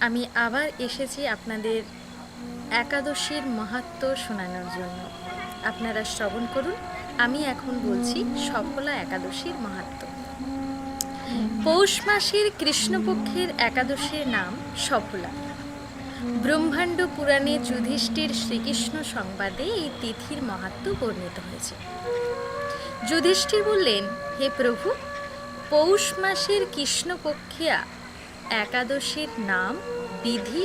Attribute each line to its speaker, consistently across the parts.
Speaker 1: আমি আবার এসেছি আপনাদের একাদশীর মাহাত্ম শোনানোর জন্য। আপনারা শ্রবণ করুন। আমি এখন বলছি সফলা একাদশীর মাহাত্ম। পৌষ মাসের কৃষ্ণপক্ষের একাদশীর নাম সফলা। ব্রহ্মাণ্ড পুরাণে যুধিষ্ঠির শ্রীকৃষ্ণ সংবাদে এই তিথির মাহাত্ম বর্ণিত হয়েছে। যুধিষ্ঠির বললেন, হে প্রভু পৌষ মাসের কৃষ্ণপক্ষিয়া, একাদশীর নাম, বিধি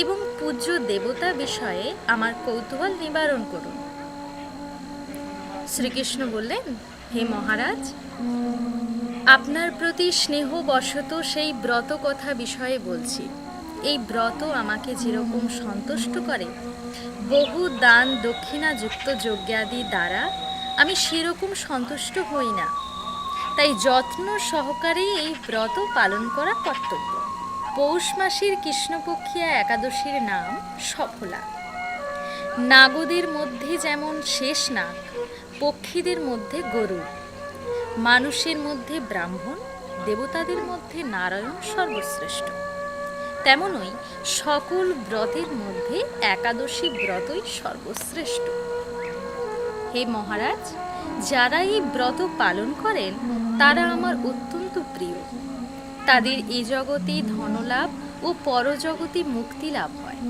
Speaker 1: এবং পূজ্য দেবতা বিষয়ে আমার কৌতূহল নিবারণ করুন। শ্রীকৃষ্ণ বললেন, হে মহারাজ, আপনার প্রতি স্নেহবশত সেই ব্রত কথা বিষয়ে বলছি। এই ব্রত আমাকে যেরকম সন্তুষ্ট করে, বহু দান দক্ষিণাযুক্ত যজ্ঞাদি দ্বারা আমি সেরকম সন্তুষ্ট হই না। তাই যত্ন সহকারে এই ব্রত পালন করা কর্তব্য। পৌষ মাসের কৃষ্ণপক্ষিয়া একাদশীর নাম সফলা। নাগদের মধ্যে যেমন শেষ নাগ, পক্ষীদের মধ্যে গরু। মানুষের মধ্যে ব্রাহ্মণ, দেবতাদের মধ্যে নারায়ণ সর্বশ্রেষ্ঠ। তেমনই সকল ব্রতের মধ্যে একাদশী ব্রতই সর্বশ্রেষ্ঠ। হে মহারাজ যারা এই ব্রত পালন করেন, তারা আমার অত্যন্ত প্রিয়। তাদের এ জগতে ধনলাভ ও পরজগতে মুক্তি লাভ হয়।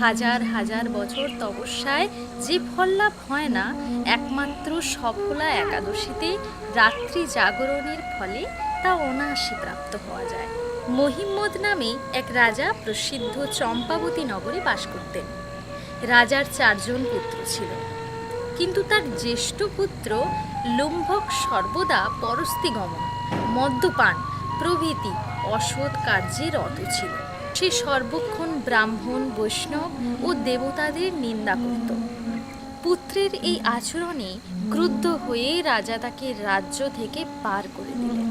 Speaker 1: হাজার হাজার বছর তপস্যায় যে ফল লাভ হয় না, একমাত্র সফলা একাদশীতে রাত্রি জাগরণের ফলে তা অনায়াসে প্রাপ্ত হওয়া যায়। মহিম্মদ নামে এক রাজা প্রসিদ্ধ চম্পাবতী নগরে বাস করতেন। রাজার চারজন পুত্র ছিল। কিন্তু তার জ্যেষ্ঠ পুত্র লুম্ভক সর্বদা পরস্তিগমন, মদ্যপান, প্রভৃতি অসৎ কার্যে রত ছিল। সে সর্বক্ষণ ব্রাহ্মণ, বৈষ্ণব ও দেবতাদের নিন্দা করত। পুত্রের এই আচরণে ক্রুদ্ধ হয়ে রাজা তাকে রাজ্য থেকে পার করে দিলেন।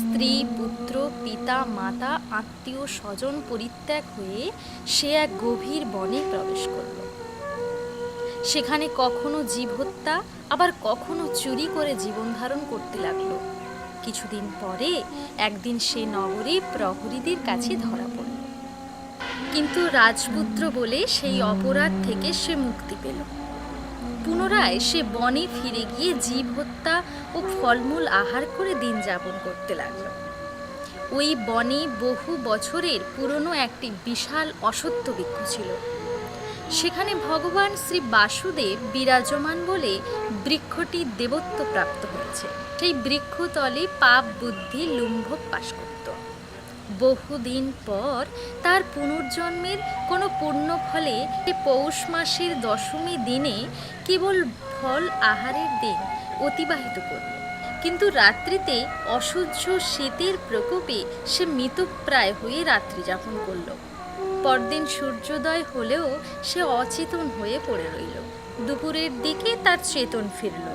Speaker 1: স্ত্রী, পুত্র, পিতা, মাতা, আত্মীয় স্বজন পরিত্যাগ হয়ে সে এক গভীর বনে প্রবেশ করল। সেখানে কখনো জীব হত্যা, আবার কখনো চুরি করে জীবন ধারণ করতে লাগল। কিছুদিন পরে একদিন সে নগরে প্রহরীদের কাছে ধরা পড়ল। কিন্তু রাজপুত্র বলে সেই অপরাধ থেকে সে মুক্তি পেল। পুনরায় সে বনে ফিরে গিয়ে জীব হত্যা ও ফলমূল আহার করে দিন যাপন করতে লাগল। ওই বনে বহু বছরের পুরনো একটি বিশাল অসত্য বৃক্ষ ছিল। সেখানে ভগবান শ্রী বাসুদেব বিরাজমান বলে বৃক্ষটি দেবত্ব প্রাপ্ত হয়েছে। সেই বৃক্ষতলে পাপ বুদ্ধি লুম্ভ বাস করত। বহুদিন পর তার পুনর্জন্মের কোনো পুণ্য ফলে পৌষ মাসের দশমী দিনে কেবল ফল আহারের দিন অতিবাহিত করল। কিন্তু রাত্রিতে অসহ্য শীতের প্রকোপে সে মৃতপ্রায় হয়ে রাত্রি যাপন করল। পরদিন সূর্যোদয় হলেও সে অচেতন হয়ে পড়ে রইল। দুপুরের দিকে তার চেতন ফিরল।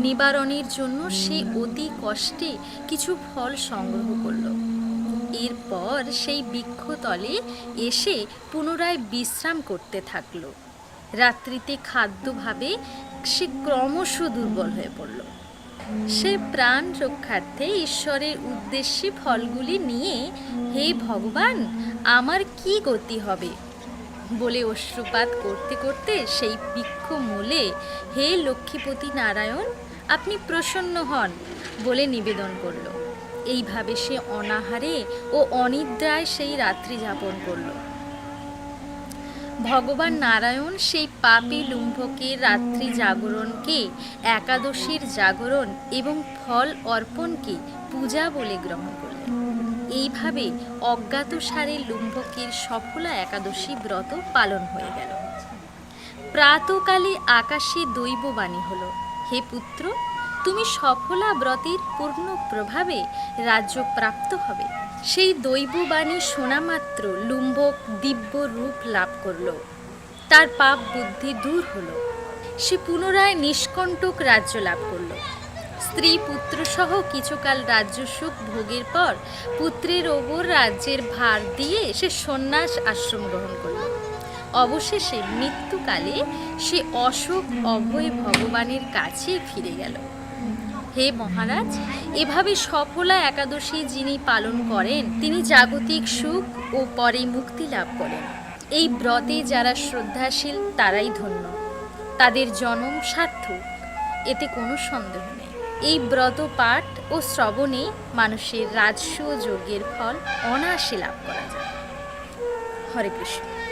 Speaker 1: নিবারণের জন্য সে অতি কষ্টে কিছু ফল সংগ্রহ করল। এরপর সেই বৃক্ষতলে এসে পুনরায় বিশ্রাম করতে থাকল। রাত্রিতে খাদ্যভাবে সে ক্রমশ দুর্বল হয়ে পড়ল। সে প্রাণ রক্ষার্থে ঈশ্বরের উদ্দেশ্যে ফলগুলি নিয়ে, হে ভগবান, আমার কি গতি হবে? বলে অশ্রুপাত করতে করতে সেই বৃক্ষ মূলে, হে লক্ষ্মীপতি নারায়ণ, আপনি প্রসন্ন হন বলে নিবেদন করল। এইভাবে সে অনাহারে ও অনিদ্রায় সেই রাত্রি যাপন করল। ভগবান নারায়ণ সেই পাপী লুম্ভকের রাত্রি জাগরণকে একাদশীর জাগরণ এবং ফল অর্পণকে পূজা বলে গ্রহণ করলেন। এইভাবে অজ্ঞাতসারে লুম্ভকের সফলা একাদশী ব্রত পালন হয়ে গেল। প্রাতকালে আকাশে দৈববাণী হল, হে পুত্র তুমি সফলা ব্রতের পূর্ণ প্রভাবে রাজ্য প্রাপ্ত হবে। সেই দৈববাণী শোনা মাত্র লুম্বক দিব্য রূপ লাভ করল। তার পাপ বুদ্ধি দূর হলো। সে পুনরায় নিষ্কণ্টক রাজ্য লাভ করল। স্ত্রী পুত্র সহ কিছুকাল রাজ্য সুখ ভোগের পর পুত্রের ওপর রাজ্যের ভার দিয়ে সে সন্ন্যাস আশ্রম গ্রহণ করল। অবশেষে মৃত্যুকালে সে অশোক অভয় ভগবানের কাছে ফিরে গেল। হে মহারাজ, এভাবে সফলা একাদশী যিনি পালন করেন, তিনি জাগতিক সুখ ও পরে মুক্তি লাভ করেন। এই ব্রতে যারা শ্রদ্ধাশীল, তারাই ধন্য। তাদের জনম সার্থক, এতে কোনো সন্দেহ নেই। এই ব্রত পাঠ ও শ্রবণে মানুষের রাজস্ব যজ্ঞের ফল অনায়াসে লাভ করা যায়। হরে কৃষ্ণ।